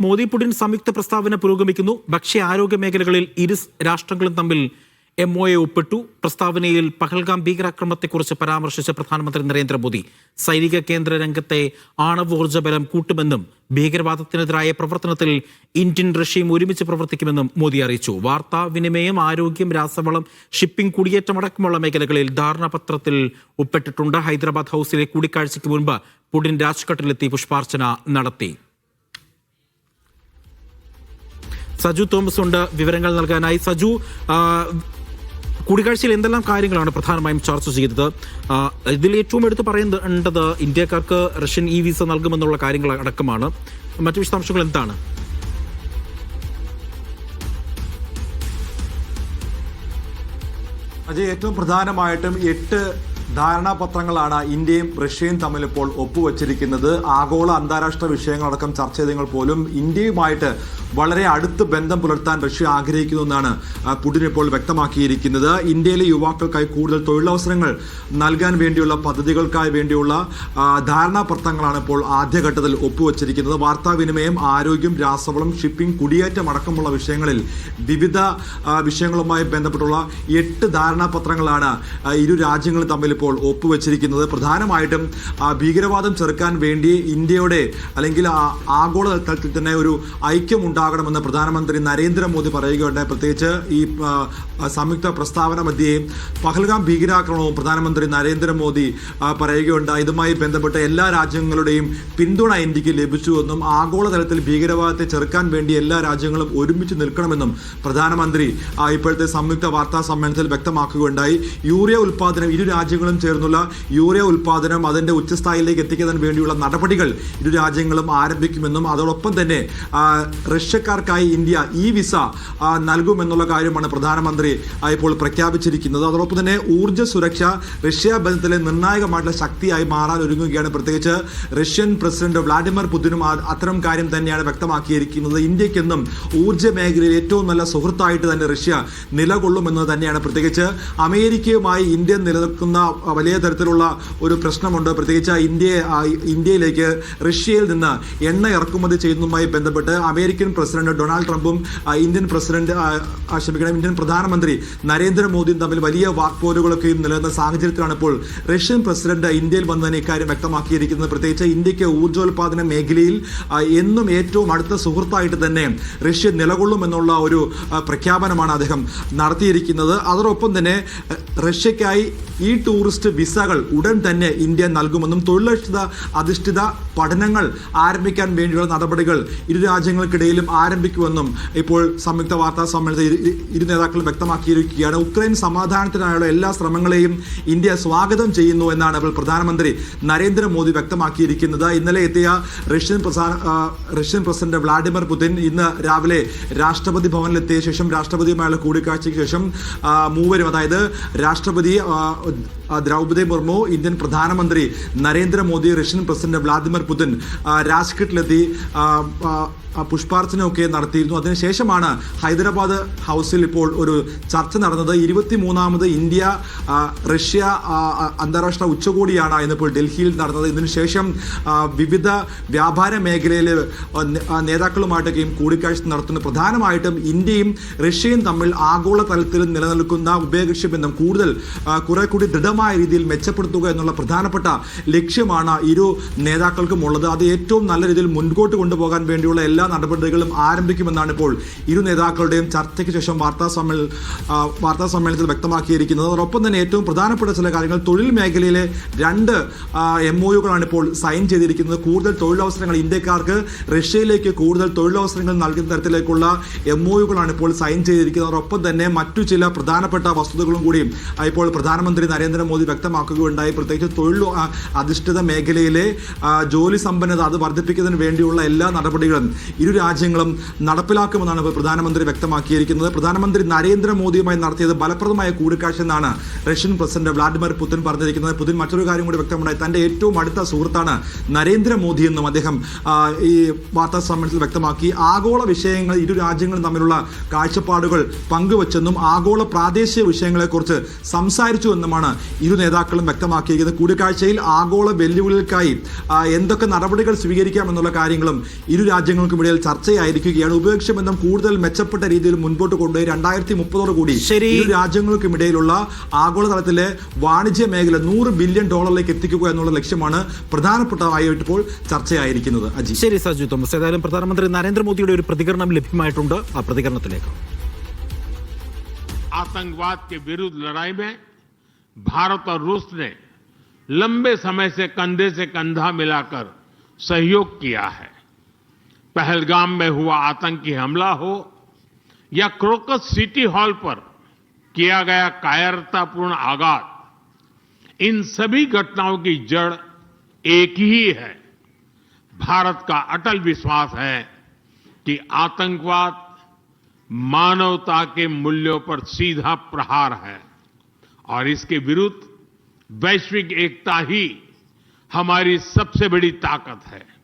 Modi Putin സംയുക്ത പ്രസ്താവന പുരോഗമിക്കുന്നു. ഭക്ഷ്യ ആരോഗ്യ മേഖലകളിൽ ഇരു രാഷ്ട്രങ്ങളും തമ്മിൽ എം ഒ എ ഒപ്പിട്ടു. പ്രസ്താവനയിൽ പഹൽഗാം ഭീകരാക്രമണത്തെക്കുറിച്ച് പരാമർശിച്ച പ്രധാനമന്ത്രി നരേന്ദ്രമോദി സൈനിക കേന്ദ്ര രംഗത്തെ ആണവോർജ ബലം കൂട്ടുമെന്നും ഭീകരവാദത്തിനെതിരായ പ്രവർത്തനത്തിൽ ഇന്ത്യൻ റഷ്യയും ഒരുമിച്ച് പ്രവർത്തിക്കുമെന്നും മോദി അറിയിച്ചു. വാർത്താവിനിമയം ആരോഗ്യം രാസവളം ഷിപ്പിംഗ് കുടിയേറ്റമടക്കമുള്ള മേഖലകളിൽ ധാരണാപത്രത്തിൽ ഒപ്പിട്ടിട്ടുണ്ട്. ഹൈദരാബാദ് ഹൌസിലെ കൂടിക്കാഴ്ചയ്ക്ക് മുൻപ് പുടിൻ രാജ്ഘട്ടിലെത്തി പുഷ്പാർച്ചന നടത്തി. സജു തോമസ് ഉണ്ട്. വിവരങ്ങൾ നൽകാനായി സജു കൂടിക്കാഴ്ചയിൽ എന്തെല്ലാം കാര്യങ്ങളാണ് പ്രധാനമായും ചർച്ച ചെയ്തത്? ഇതിൽ ഏറ്റവും എടുത്ത് പറയേണ്ടത് ഇന്ത്യക്കാർക്ക് റഷ്യൻ ഇ വിസ നൽകുമെന്നുള്ള കാര്യങ്ങൾ അടക്കമാണ്. മറ്റു വിശദാംശങ്ങൾ എന്താണ്? അജയ് ഏറ്റവും പ്രധാനമായിട്ടും എട്ട് ധാരണാപത്രങ്ങളാണ് ഇന്ത്യയും റഷ്യയും തമ്മിൽ ഇപ്പോൾ ഒപ്പുവച്ചിരിക്കുന്നത്. ആഗോള അന്താരാഷ്ട്ര വിഷയങ്ങളടക്കം ചർച്ച ചെയ്തെങ്കിൽ പോലും ഇന്ത്യയുമായിട്ട് വളരെ അടുത്ത് ബന്ധം പുലർത്താൻ റഷ്യ ആഗ്രഹിക്കുന്നു എന്നാണ് പുടിൻ ഇപ്പോൾ വ്യക്തമാക്കിയിരിക്കുന്നത്. ഇന്ത്യയിലെ യുവാക്കൾക്കായി കൂടുതൽ തൊഴിലവസരങ്ങൾ നൽകാൻ വേണ്ടിയുള്ള പദ്ധതികൾക്കായി വേണ്ടിയുള്ള ധാരണാപത്രങ്ങളാണ് ഇപ്പോൾ ആദ്യഘട്ടത്തിൽ ഒപ്പുവച്ചിരിക്കുന്നത്. വാർത്താവിനിമയം ആരോഗ്യം രാസവളം ഷിപ്പിംഗ് കുടിയേറ്റം അടക്കമുള്ള വിഷയങ്ങളിൽ വിവിധ വിഷയങ്ങളുമായി ബന്ധപ്പെട്ടുള്ള എട്ട് ധാരണാപത്രങ്ങളാണ് ഇരു രാജ്യങ്ങളും തമ്മിൽ ഇപ്പോൾ ഒപ്പുവെച്ചിരിക്കുന്നത്. പ്രധാനമായിട്ടും ഭീകരവാദം ചെറുക്കാൻ വേണ്ടി ഇന്ത്യയുടെ അല്ലെങ്കിൽ ആഗോള തലത്തിൽ തന്നെ ഒരു ഐക്യം ഉണ്ടാകണമെന്ന് പ്രധാനമന്ത്രി നരേന്ദ്രമോദി പറയുകയുണ്ടായി. പ്രത്യേകിച്ച് ഈ സംയുക്ത പ്രസ്താവന മധ്യേ പഹൽഗാം ഭീകരാക്രമണവും പ്രധാനമന്ത്രി നരേന്ദ്രമോദി പറയുകയുണ്ടായി. ഇതുമായി ബന്ധപ്പെട്ട എല്ലാ രാജ്യങ്ങളുടെയും പിന്തുണ ഇന്ത്യയ്ക്ക് ലഭിച്ചുവെന്നും ആഗോളതലത്തിൽ ഭീകരവാദത്തെ ചെറുക്കാൻ വേണ്ടി എല്ലാ രാജ്യങ്ങളും ഒരുമിച്ച് നിൽക്കണമെന്നും പ്രധാനമന്ത്രി ഇപ്പോഴത്തെ സംയുക്ത വാർത്താ സമ്മേളനത്തിൽ വ്യക്തമാക്കുകയുണ്ടായി. യൂറിയ ഉൽപ്പാദനം ഇരു രാജ്യങ്ങളും ചേർന്നുള്ള യൂറിയ ഉൽപ്പാദനം അതിന്റെ ഉച്ചസ്ഥായിലേക്ക് എത്തിക്കാൻ വേണ്ടിയുള്ള നടപടികൾ ഇരു രാജ്യങ്ങളും ആരംഭിക്കുമെന്നും അതോടൊപ്പം തന്നെ റഷ്യക്കാർക്കായി ഇന്ത്യ ഇ വിസ നൽകുമെന്നുള്ള കാര്യമാണ് പ്രധാനമന്ത്രി ആ, ഇപ്പോൾ പ്രഖ്യാപിച്ചിരിക്കുന്നത്. അതോടൊപ്പം തന്നെ ഊർജ സുരക്ഷ റഷ്യ ബന്ധത്തിലെ നിർണായകമായിട്ടുള്ള ശക്തിയായി മാറാൻ ഒരുങ്ങുകയാണ്. പ്രത്യേകിച്ച് റഷ്യൻ പ്രസിഡന്റ് വ്ളാഡിമിർ പുതിനും അത്തരം കാര്യം തന്നെയാണ് വ്യക്തമാക്കിയിരിക്കുന്നത്. ഇന്ത്യക്കെന്നും ഊർജ മേഖലയിൽ ഏറ്റവും നല്ല സുഹൃത്തായിട്ട് തന്നെ റഷ്യ നിലകൊള്ളുമെന്നത് തന്നെയാണ്. പ്രത്യേകിച്ച് അമേരിക്കയുമായി ഇന്ത്യ നിലനിൽക്കുന്ന വലിയ തരത്തിലുള്ള ഒരു പ്രശ്നമുണ്ട്. പ്രത്യേകിച്ച് ഇന്ത്യയെ ഇന്ത്യയിലേക്ക് റഷ്യയിൽ നിന്ന് എണ്ണ ഇറക്കുമതി ചെയ്യുന്നതുമായി ബന്ധപ്പെട്ട് അമേരിക്കൻ പ്രസിഡന്റ് ഡൊണാൾഡ് ട്രംപും ഇന്ത്യൻ പ്രസിഡന്റ് ക്ഷമിക്കണം ഇന്ത്യൻ പ്രധാനമന്ത്രി നരേന്ദ്രമോദിയും തമ്മിൽ വലിയ വാക്പോലുകളൊക്കെ നിലനിന്ന സാഹചര്യത്തിലാണ് ഇപ്പോൾ റഷ്യൻ പ്രസിഡന്റ് ഇന്ത്യയിൽ വന്നതിന് ഇക്കാര്യം വ്യക്തമാക്കിയിരിക്കുന്നത്. പ്രത്യേകിച്ച് ഇന്ത്യയ്ക്ക് ഊർജോൽപാദന മേഖലയിൽ എന്നും ഏറ്റവും അടുത്ത സുഹൃത്തായിട്ട് തന്നെ റഷ്യ നിലകൊള്ളുമെന്നുള്ള ഒരു പ്രഖ്യാപനമാണ് അദ്ദേഹം നടത്തിയിരിക്കുന്നത്. അതോടൊപ്പം തന്നെ റഷ്യക്കായി ഈ ടൂറിസ്റ്റ് വിസകൾ ഉടൻ തന്നെ ഇന്ത്യ നൽകുമെന്നും തൊഴിലധിഷ്ഠിത അധിഷ്ഠിത പഠനങ്ങൾ ആരംഭിക്കാൻ വേണ്ടിയുള്ള നടപടികൾ ഇരു രാജ്യങ്ങൾക്കിടയിലും ആരംഭിക്കുമെന്നും ഇപ്പോൾ സംയുക്ത വാർത്താ സമ്മേളനത്തിൽ ഇരു- നേതാക്കളും നേതാക്കളും വ്യക്തമാക്കിയിരിക്കുകയാണ്. ഉക്രൈൻ സമാധാനത്തിനായുള്ള എല്ലാ ശ്രമങ്ങളെയും ഇന്ത്യ സ്വാഗതം ചെയ്യുന്നു എന്നാണ് ഇപ്പോൾ പ്രധാനമന്ത്രി നരേന്ദ്രമോദി വ്യക്തമാക്കിയിരിക്കുന്നത്. ഇന്നലെ എത്തിയ Russian Russian president Vladimir Putin ഇന്ന് രാവിലെ രാഷ്ട്രപതി ഭവനിലെത്തിയ ശേഷം രാഷ്ട്രപതിയുമായുള്ള കൂടിക്കാഴ്ചയ്ക്ക് ശേഷം മൂവരും അതായത് രാഷ്ട്രപതി ദ്രൗപദി മുർമു ഇന്ത്യൻ പ്രധാനമന്ത്രി Narendra Modi Russian president Vladimir Putin രാജ്ഘട്ടിലെത്തി പുഷ്പാർച്ചനയൊക്കെ നടത്തിയിരുന്നു. അതിനുശേഷമാണ് ഹൈദരാബാദ് ഹൗസിൽ ഇപ്പോൾ ഒരു ചർച്ച നടന്നത്. ഇരുപത്തി മൂന്നാമത് ഇന്ത്യ റഷ്യ അന്താരാഷ്ട്ര ഉച്ചകോടിയാണ് ഇന്നിപ്പോൾ ഡൽഹിയിൽ നടന്നത്. ഇതിനുശേഷം വിവിധ വ്യാപാര മേഖലയിലെ നേതാക്കളുമായിട്ടൊക്കെയും കൂടിക്കാഴ്ച നടത്തുന്നു. പ്രധാനമായിട്ടും ഇന്ത്യയും റഷ്യയും തമ്മിൽ ആഗോള തലത്തിൽ നിലനിൽക്കുന്ന ഉഭയകക്ഷി ബന്ധം കൂടുതൽ കുറെ കൂടി ദൃഢമായ രീതിയിൽ മെച്ചപ്പെടുത്തുക എന്നുള്ള പ്രധാനപ്പെട്ട ലക്ഷ്യമാണ് ഇരു നേതാക്കൾക്കും ഉള്ളത് അത് ഏറ്റവും നല്ല രീതിയിൽ മുൻപോട്ട് കൊണ്ടുപോകാൻ വേണ്ടിയുള്ള എല്ലാ നടപടികളും ആരംഭിക്കുമെന്നാണ് ഇപ്പോൾ ഇരു നേതാക്കളുടെയും ചർച്ചയ്ക്ക് ശേഷം വാർത്താ സമ്മേളന വാർത്താ സമ്മേളനത്തിൽ വ്യക്തമാക്കിയിരിക്കുന്നത്. അതോടൊപ്പം തന്നെ ഏറ്റവും പ്രധാനപ്പെട്ട ചില കാര്യങ്ങൾ തൊഴിൽ മേഖലയിലെ രണ്ട് എം ഒ യുകളാണ് ഇപ്പോൾ സൈൻ ചെയ്തിരിക്കുന്നത്. കൂടുതൽ തൊഴിലവസരങ്ങൾ ഇന്ത്യക്കാർക്ക് റഷ്യയിലേക്ക് കൂടുതൽ തൊഴിലവസരങ്ങൾ നൽകുന്ന തരത്തിലേക്കുള്ള എം ഒ യുകളാണ് ഇപ്പോൾ സൈൻ ചെയ്തിരിക്കുന്നത്. അതോടൊപ്പം തന്നെ മറ്റു ചില പ്രധാനപ്പെട്ട വസ്തുതകളും കൂടി ഇപ്പോൾ പ്രധാനമന്ത്രി നരേന്ദ്രമോദി വ്യക്തമാക്കുകയുണ്ടായി. പ്രത്യേകിച്ച് തൊഴിൽ അധിഷ്ഠിത മേഖലയിലെ ജോലി സമ്പന്നത അത് വർദ്ധിപ്പിക്കുന്നതിന് വേണ്ടിയുള്ള എല്ലാ നടപടികളും ഇരു രാജ്യങ്ങളും നടപ്പിലാക്കുമെന്നാണ് പ്രധാനമന്ത്രി വ്യക്തമാക്കിയിരിക്കുന്നത്. പ്രധാനമന്ത്രി നരേന്ദ്രമോദിയുമായി നടത്തിയത് ഫലപ്രദമായ കൂടിക്കാഴ്ച എന്നാണ് റഷ്യൻ പ്രസിഡന്റ് വ്ളാഡിമിർ പുതിൻ പറഞ്ഞിരിക്കുന്നത്. പുതിൻ മറ്റൊരു കാര്യം കൂടി വ്യക്തമുണ്ടായി. തന്റെ ഏറ്റവും അടുത്ത സുഹൃത്താണ് നരേന്ദ്രമോദി എന്നും അദ്ദേഹം ഈ വാർത്താ സമ്മേളനത്തിൽ വ്യക്തമാക്കി. ആഗോള വിഷയങ്ങൾ ഇരു രാജ്യങ്ങളും തമ്മിലുള്ള കാഴ്ചപ്പാടുകൾ പങ്കുവച്ചെന്നും ആഗോള പ്രാദേശിക വിഷയങ്ങളെക്കുറിച്ച് സംസാരിച്ചു എന്നുമാണ് ഇരു നേതാക്കളും വ്യക്തമാക്കിയിരിക്കുന്നത് കൂടിക്കാഴ്ചയിൽ ആഗോള വെല്ലുവിളികൾക്കായി ആ, എന്തൊക്കെ നടപടികൾ സ്വീകരിക്കാം എന്നുള്ള കാര്യങ്ങളും ഇരു രാജ്യങ്ങൾക്കുമിടയിൽ ചർച്ചയായിരിക്കുകയാണ് ഉഭയകക്ഷി ബന്ധം കൂടുതൽ മെച്ചപ്പെട്ട രീതിയിൽ മുൻപോട്ട് കൊണ്ടുപോയി രണ്ടായിരത്തി മുപ്പതോടു കൂടി ശരി. ഇരു രാജ്യങ്ങൾക്കുമിടയിലുള്ള ആഗോളതലത്തിലെ വാണിജ്യ മേഖല നൂറ് ബില്യൺ ഡോളറിലേക്ക് എത്തിക്കുക എന്നുള്ള ലക്ഷ്യമാണ് പ്രധാനപ്പെട്ടതായിട്ട് ഇപ്പോൾ ചർച്ചയായിരിക്കുന്നത് അജി ശരി സജു തോമസ് ഏതായാലും പ്രധാനമന്ത്രി നരേന്ദ്രമോദിയുടെ ഒരു പ്രതികരണം ലഭ്യമായിട്ടുണ്ട് ആ പ്രതികരണത്തിലേക്ക് आतंकवाद के विरुद्ध लड़ाई में भारत और रूस ने लंबे समय से कंधे से कंधा मिलाकर सहयोग किया है। पहलगाम में हुआ आतंकी हमला हो या क्रोकस सिटी हॉल पर किया गया कायरतापूर्ण आघात, इन सभी घटनाओं की जड़ एक ही है। भारत का अटल विश्वास है कि आतंकवाद मानवता के मूल्यों पर सीधा प्रहार है। और इसके विरुद्ध वैश्विक एकता ही हमारी सबसे बड़ी ताकत है।